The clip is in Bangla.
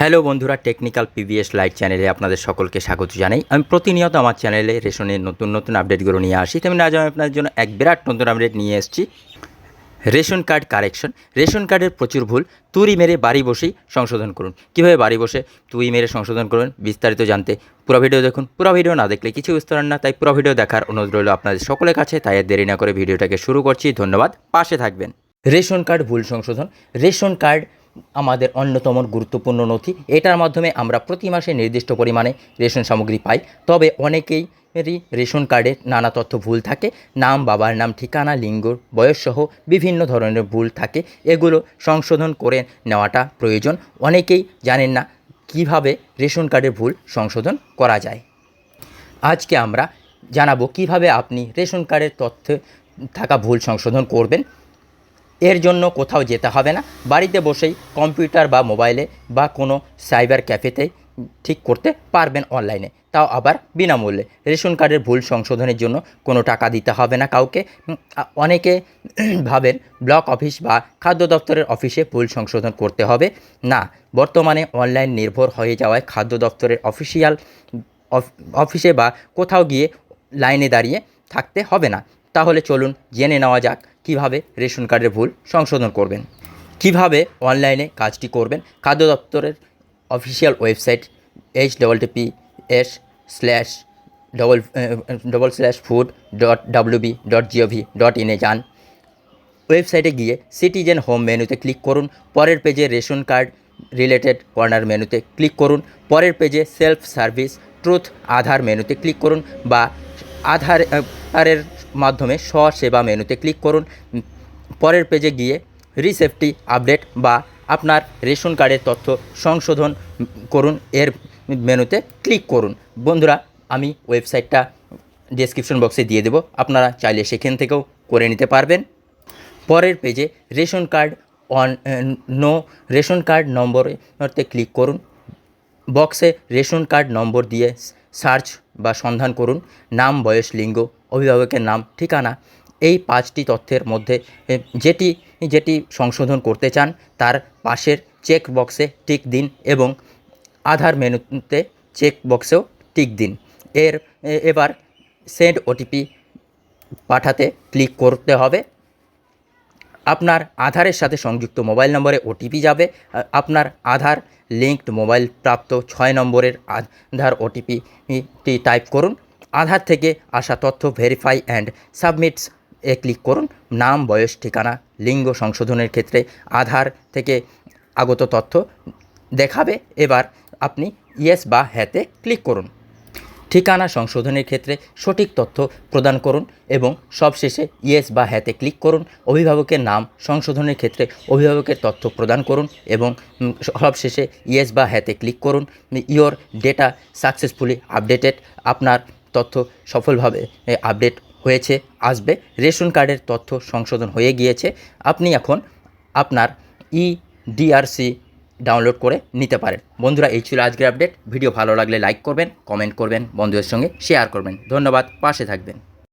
হ্যালো বন্ধুরা, টেকনিক্যাল পিভিএস লাইট চ্যানেলে আপনাদের সকলকে স্বাগত জানাই। আমি প্রতিনিয়ত আমার চ্যানেলে রেশনের নতুন নতুন আপডেটগুলো নিয়ে আসি। তেমনি আজ আমি আপনাদের জন্য এক বিরাট নতুন আপডেট নিয়ে এসেছি। Ration card correction. রেশন কার্ডের প্রচুর ভুল। তুড়ি মেরে বাড়ি বসেই সংশোধন করুন। কীভাবে বাড়ি বসে তুই মেরে সংশোধন করবেন বিস্তারিত জানতে পুরো ভিডিও দেখুন। পুরো ভিডিও না দেখলে কিছু বুঝতে পারেন না, তাই পুরো ভিডিও দেখার অনুরোধ রইল আপনাদের সকলের কাছে। তাই দেরি না করে ভিডিওটাকে শুরু করছি। ধন্যবাদ। পাশে থাকবেন। রেশন কার্ড ভুল সংশোধন। রেশন কার্ড আমাদের অন্যতম গুরুত্বপূর্ণ নথি। এটার মাধ্যমে আমরা প্রতি মাসে নির্দিষ্ট পরিমাণে রেশন সামগ্রী পাই। তবে অনেকেই রেশন কার্ডে নানা তথ্য ভুল থাকে। নাম, বাবার নাম, ঠিকানা, লিঙ্গ, বয়সসহ বিভিন্ন ধরনের ভুল থাকে। এগুলো সংশোধন করে নেওয়াটা প্রয়োজন। অনেকেই জানেন না কীভাবে রেশন কার্ডের ভুল সংশোধন করা যায়। আজকে আমরা জানাব কীভাবে আপনি রেশন কার্ডের তথ্যে থাকা ভুল সংশোধন করবেন। এর জন্য কোথাও যেতে হবে না। বাড়িতে বসেই কম্পিউটার বা মোবাইলে বা কোনো সাইবার ক্যাফেতে ঠিক করতে পারবেন অনলাইনে। তাও আবার বিনামূল্যে। রেশন কার্ডের ভুল সংশোধনের জন্য কোনো টাকা দিতে হবে না কাউকে। অনেকে ভাবেন ব্লক অফিস বা খাদ্য দপ্তরের অফিসে ভুল সংশোধন করতে হবে। না, বর্তমানে অনলাইন নির্ভর হয়ে যাওয়ায় খাদ্য দপ্তরের অফিসিয়াল অফ- অফিসে বা কোথাও গিয়ে লাইনে দাঁড়িয়ে থাকতে হবে না। তাহলে চলুন জেনে নেওয়া যাক কীভাবে রেশন কার্ডের ভুল সংশোধন করবেন? কীভাবে অনলাইনে কাজটি করবেন? খাদ্য দপ্তরের official website H double TP S slash double double slash food dot WB dot GOV dot ইনে যান। ওয়েবসাইটে গিয়ে সিটিজেন হোম মেনুতে ক্লিক করুন। পরের পেজে রেশন কার্ড রিলেটেড কর্নার মেনুতে ক্লিক করুন। পরের পেজে সেলফ সার্ভিস ট্রুথ আধার মেনুতে ক্লিক করুন বা আধার মাধ্যমে স্বসেবা মেনুতে ক্লিক করুন। পরের পেজে গিয়ে রিসেফটি আপডেট বা আপনার রেশন কার্ডের তথ্য সংশোধন করুন। এর মেনুতে ক্লিক করুন। বন্ধুরা, আমি ওয়েবসাইটটা ডেসক্রিপশন বক্সে দিয়ে দেবো। আপনারা চাইলে সেখান থেকেও করে নিতে পারবেন। পরের পেজে ration card on, no ration card নম্বরেতে click করুন। বক্সে রেশন কার্ড নম্বর দিয়ে সার্চ বা সন্ধান করুন। নাম, বয়স, লিঙ্গ অভিভাবকের নাম, ঠিকানা, এই পাঁচটি তথ্যের মধ্যে যেটি যেটি সংশোধন করতে চান, তার পাশের চেক বক্সে টিক দিন এবং আধার মেনুতে চেক বক্সেও টিক দিন। এর এবার সেন্ড ওটিপি পাঠাতে ক্লিক করতে হবে। আপনার আধারের সাথে সংযুক্ত মোবাইল নম্বরে ওটিপি যাবে। আপনার আধার লিঙ্কড মোবাইল প্রাপ্ত ছয় নম্বরের আধার ওটিপিটি টাইপ করুন। আধার থেকে আসা তথ্য ভেরিফাই অ্যান্ড সাবমিটস এ ক্লিক করুন। নাম, বয়স, ঠিকানা, লিঙ্গ সংশোধনের ক্ষেত্রে আধার থেকে আগত তথ্য দেখাবে। এবার আপনি ইয়েস বা হ্যাতে ক্লিক করুন। ঠিকানা সংশোধনের ক্ষেত্রে সঠিক তথ্য প্রদান করুন এবং সবশেষে ইয়েস বা হ্যাতে ক্লিক করুন। অভিভাবকের নাম, সংশোধনের ক্ষেত্রে অভিভাবকের তথ্য প্রদান করুন এবং সবশেষে ইয়েস বা হ্যাতে ক্লিক করুন। ইওর ডেটা সাকসেসফুলি আপডেটেড আপনার তথ্য সফলভাবে আপডেট হয়েছে, আসবে। রেশন কার্ডের তথ্য সংশোধন হয়ে গিয়েছে। আপনি এখন আপনার ই ডিআরসি ডাউনলোড করে নিতে পারেন। বন্ধুরা, এই ছিল আজকের আপডেট ভিডিও ভালো লাগলে লাইক করবেন কমেন্ট করবেন, বন্ধুদের সঙ্গে শেয়ার করবেন। ধন্যবাদ, পাশে থাকবেন।